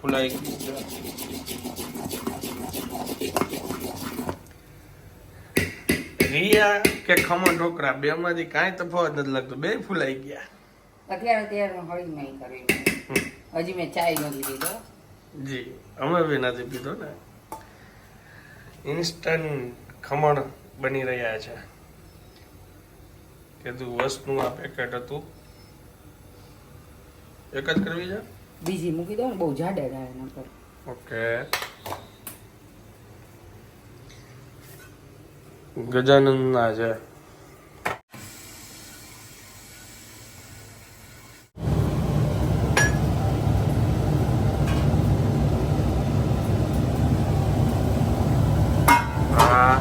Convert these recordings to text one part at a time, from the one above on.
ફૂલાઈ ગયું છે રિયા કે ખમણ ઢોકળા બે માંથી કાંઈ તફાવત નથી લાગતો. બે ફૂલાઈ ગયા. અત્યારે અત્યારે હળી નહીં કરી હજી મેં ચાય નથી પીધો. જી અમે બી નથી પીધો ને. ઇન્સ્ટન્ટ ખમણ બની રહ્યા છે. કીધું વસ્તુનું આ પેકેટ હતું. એક જ કરવી છે? બીજી મૂકી દો ને બહુ જાડા થાય એના પર ઓકે ગજાનંદના છે હા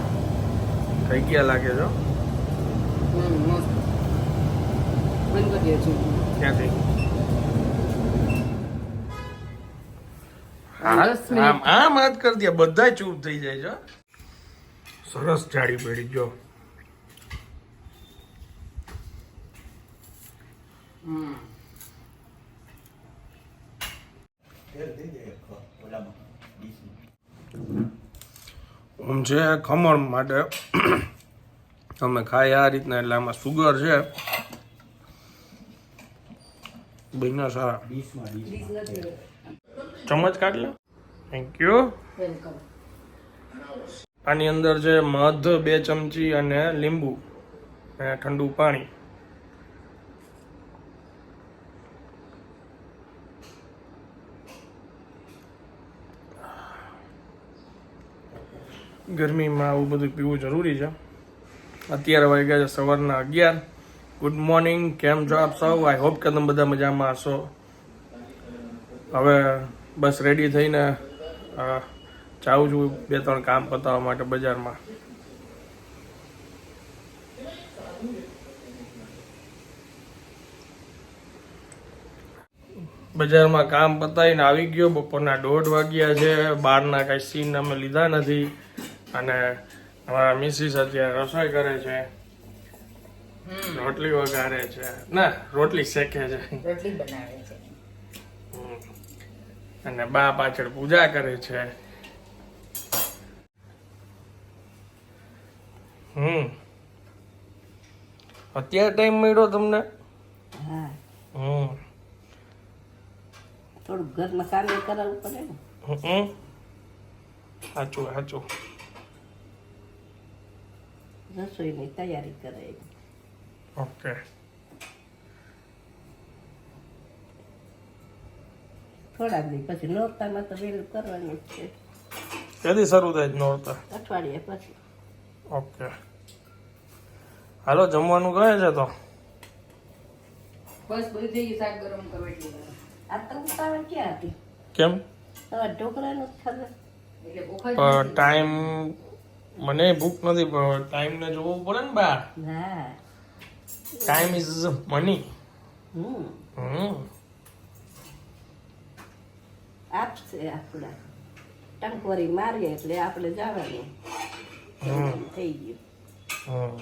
થઈ ગયા લાગે છો હમ મસ્ત બંધ કરી દે છે ક્યાંથી આમ આમ હાથ કરી દે બધા ચૂપ થઈ જાય છે સરસ જાડી પડી જો. હું છે ખમણ માટે. અમે ખાઈ આ રીતના એટલે આમાં સુગર છે. બન્યા સારા. ચમચ કાઢ લો થેન્ક યુ વેલકમ આની અંદર છે મધ બે ચમચી અને લીંબુ અને ઠંડુ પાણી. ગરમીમાં આવું બધું પીવું જરૂરી છે. અત્યારે વાગ્યા છે સવારના અગિયાર. ગુડ મોર્નિંગ કેમ છો આપ સૌ? આઈ હોપ કે તમે બધા મજામાં હશો. હવે બસ રેડી થઈને જાઉં છું બે ત્રણ કામ પતાવવા માટે બજારમાં. બજારમાં કામ પતાવીને આવી ગયો. બપોરના દોઢ વાગ્યા છે. બહારના કાંઈ સીન અમે લીધા નથી. અને અમારા મિસિસ અત્યારે રસોઈ કરે છે. રોટલી વઘારે છે. ના રોટલી શેકે છે. રોટલી બનાવે છે. અને બા પાછળ પૂજા કરે છે. હમ. અત્યારે ટાઈમ મળ્યો તમને? હા. હમ. થોડું ઘરમાં કામ કરાવવું પડે ને. સાચું સાચું. રસોઈની તૈયારી કરે. ઓકે થોડાક દી પછી નોરતામાં તો વહેલું કરવાનું જ છે. ક્યાંથી શરૂ થાય છે નોરતા. અઠવાડિયે પછી. ઓકે. હાલો જમવાનું કહે છે તો? બસ બધું થઈ ગયું શાક ગરમ કરો એટલે આ તો ઉતાવળ ક્યાં હતી? કેમ? તમારે ઢોકળાનું ભૂખ પણ ટાઈમ મને ભૂખ નથી પણ ટાઈમને જોવું પડે ને બા હા. Time is money hmm. હમ. આપશે આપણા. ટંકવરી મારીએ એટલે આપણે જવાનું. થઈ ગયું.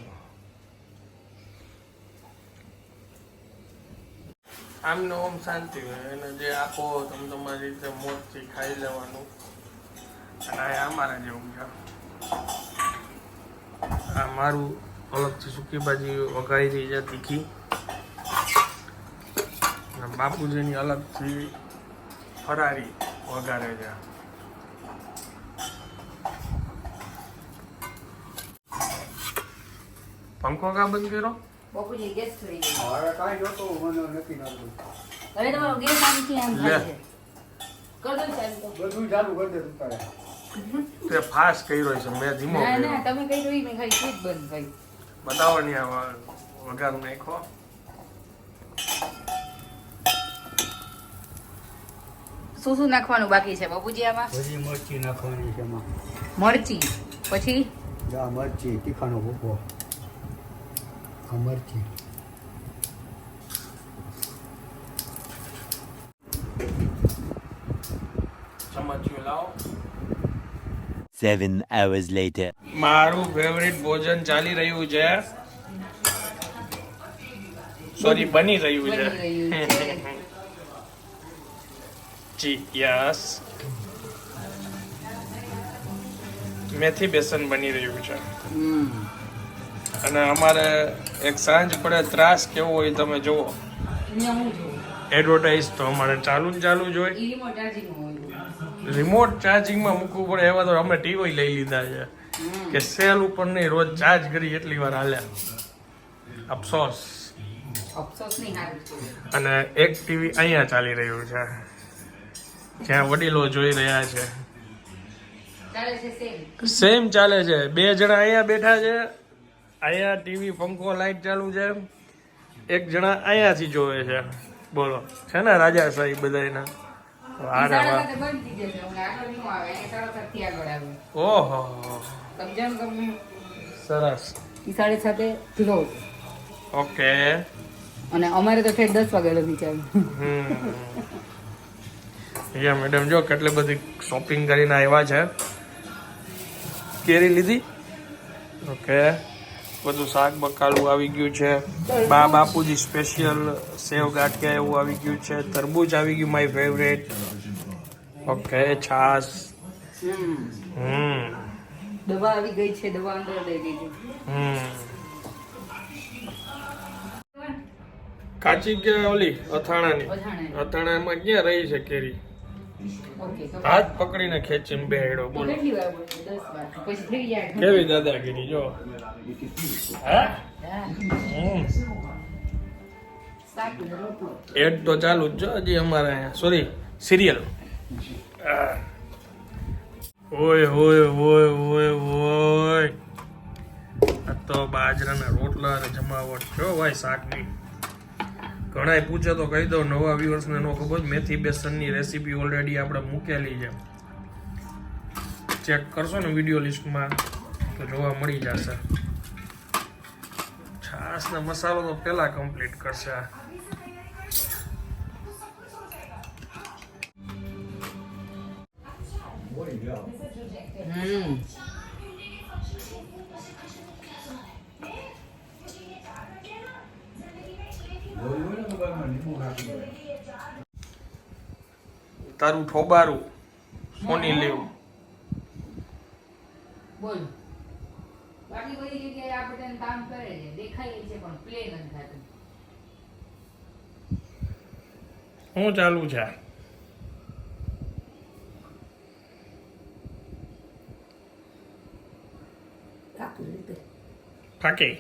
આમનો આમ ઓમ શાંતિ હોય. એને જે આપો તમે તમારી રીતે મોજથી ખાઈ લેવાનું. અને આ અમારા જેવું છે. આ મારું અલગથી સૂકી ભાજી વઘારી રહી છે તીખી. બાપુજીની અલગથી ફરારી વગાડે છે પંખો કા બંધ કર્યો બાપુજી ગેસ થઈ ગયો હવે કાંઈ જોતું મને નથી હવે તમારો ગેસ આમથી આમ થાય છે કર દો સાહેબ બધું ચાલુ કરી દે તું તારે તે ફાસ્ટ કર્યો છે મેં ધીમો ના ના તમે કઈ જોઈ મેં ખાઈ સ્વીટ બંધ થઈ બતાવો ને આ વ- વઘાર નાખો શું શું નાખવાનું બાકી છે બાપુજી આમાં હજી મરચી નાખવાની છે એમાં. મરચી. પછી? જા મરચી તીખાનો ભૂકો. આ મરચી. Seven hours later. મારું ફેવરિટ ભોજન ચાલી રહ્યું છે. સોરી બની રહ્યું છે. છે યસ. મેથી બેસન બની રહ્યું છે. અને અમારે એક સાંજ પડે ત્રાસ કેવો હોય તમે જુઓ. એડવર્ટાઇઝ તો અમારે ચાલુ જ ચાલુ જ હોય. રિમોટ ચાર્જિંગમાં મૂકવું પડે એવા તો અમે ટીવી લઈ લીધા છે. કે સેલ ઉપર નહીં રોજ ચાર્જ કરી એટલી વાર હાલ્યા અફસોસ. અને એક ટીવી અહીંયા ચાલી રહ્યું છે. જ્યાં વડીલો જોઈ રહ્યા છે. સેમ ચાલે છે. બે જણા અહીંયા બેઠા છે. અહીંયા ટીવી પંખો લાઈટ ચાલુ છે. એક જણા અહીંયાથી જોવે છે. બોલો. છે ને રાજા સાહેબ બધાના વારે વાહ ઓહો. સરસ. સાડે ક્લોઝ ઓકે. અને અમારે તો ઠેઠ દસ વાગે લગી ચાલુ. અહીંયા મેડમ જો કેટલી બધી શોપિંગ કરીને આવ્યા છે. કેરી લીધી? ઓકે. બધું શાક બકાલું આવી ગયું છે. બા બાપુજી સ્પેશિયલ સેવ ગાંઠિયા એવું આવી ગયું છે. તરબૂચ આવી ગયું માય ફેવરેટ ઓકે છાસ હમ. હમ દવા આવી ગઈ છે દવા અંદર દઈ દીધી હમ. કાચી કે ઓલી અથાણાની. અથાણામાં ક્યાં રહી છે કેરી? હાથ પકડીને ખેંચીને બેહેડો તો બોલો. કેવી દાદાગીરી જો. એડ તો ચાલુ જ જો હજી અમારે અહીંયા. સોરી સિરિયલ ઓય હોય હોય હોય હોય આ તો બાજરાના રોટલા અને જમાવટ. છો ભાઈ શાકની. ઘણાય પૂછે તો કહી દો નવા વ્યુઅર્સને નો ખબર, મેથી બેસનની રેસીપી ઓલરેડી આપણે મૂકેલી છે. ચેક કરશો ને વીડિયો લિસ્ટમાં તો જોવા મળી જશે. છાસ ને મસાલો તો પહેલા કમ્પ્લીટ કરશે હમ. તારું ઠોબારું સોની લેવ. બોલ. બાકી બધી જગ્યાએ આપણે કામ કરે છે દેખાય છે પણ પ્લે નથી થતું. શું ચાલુ છે કાપી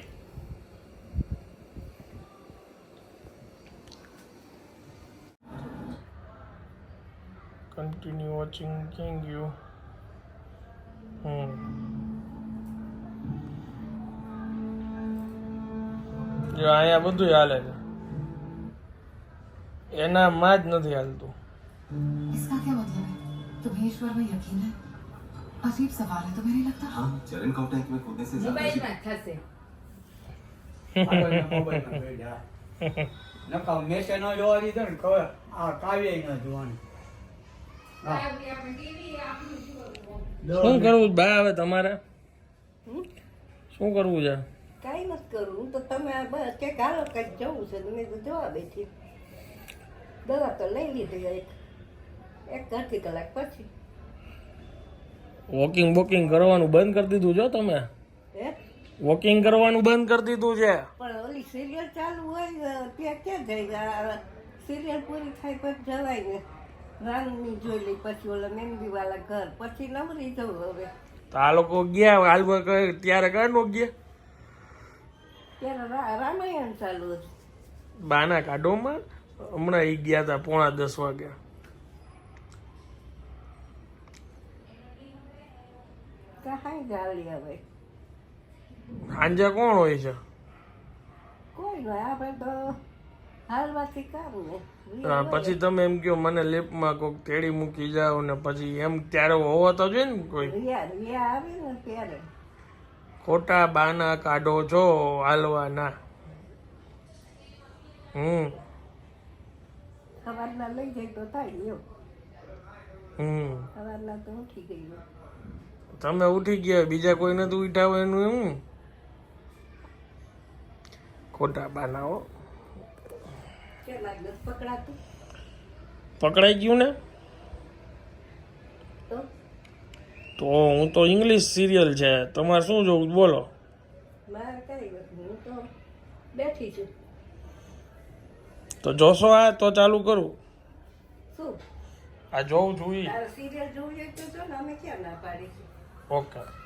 લીધું ફાકે કન્ટિન્યુ વોચિંગ કેંગ યુ હમ જો અહીંયા બધું હાલે છે એનામાં જ નથી હાલતું इसका क्या मतलब है तुम्हें ईश्वर में यकीन है अजीब सवाल है तुम्हें नहीं लगता हाँ चरण काउ टैंक में कूदने से ज्यादा મોબાઈલમાં જ થશે આગળના મોબાઈલમાં બેઠા. નકા મેસે ન જોવા દીધો ને ખબર આ કાવ્ય ન જોવાની હા. શું કરવું બા હવે તમારે? શું કરવું છે? કાંઈ નથી કરવું. તો તમે બસ કે હાલો કંઈક જવું છે. તો મેં તો જવા બેઠી. દવા તો લઈ લીધી એક. એક અડધી કલાક પછી. વોકિંગ વોકિંગ કરવાનું બંધ કરી દીધું જો તમે? હે? વોકિંગ કરવાનું બંધ કરી દીધું છે. પણ ઓલી સિરિયલ ચાલુ હોય ત્યાં ક્યાં જાય? સિરિયલ પૂરી થાય પછી જવાય ને. રાનની જોઈ લઈ પછી ઓલા મહેંદીવાળા ઘર. પછી નવરી જવું હવે. તો આ લોકો ગયા હાલમાં કહે ત્યારે કાઢો ગયા? ત્યારે રામાયણ ચાલુ હતું. બાના કાઢોમાં હમણાં એ ગયા હતા પોણા દસ વાગ્યા કાંઈ ગાળી હવે. સાંજે કોણ હોય છે? કોઈ નહીં આપણે તો પછી તમે એમ કહો મને લેપમાં કોઈક તેડી મૂકી જાઓ ને પછી એમ ત્યારે હોવો તો જોઈએ ને કોઈ. ખોટા બાના કાઢો છો હાલવાના. હમ. સવારના લઈ જાય તો થાય એમ. હમ. સવારના તો ઉઠી ગઈ તમે ઉઠી ગયા બીજા કોઈ નથી ઉઠાવે એનું એમ? ખોટા બાનાઓ દસ પકડાતું પકડાઈ ગયું ને? તો? હું તો ઇંગ્લિશ સિરિયલ છે. તમારે શું જોવું? બોલો. તો જોશો આ તો ચાલુ કરું. આ જોવું જોઈએ. ઓકે.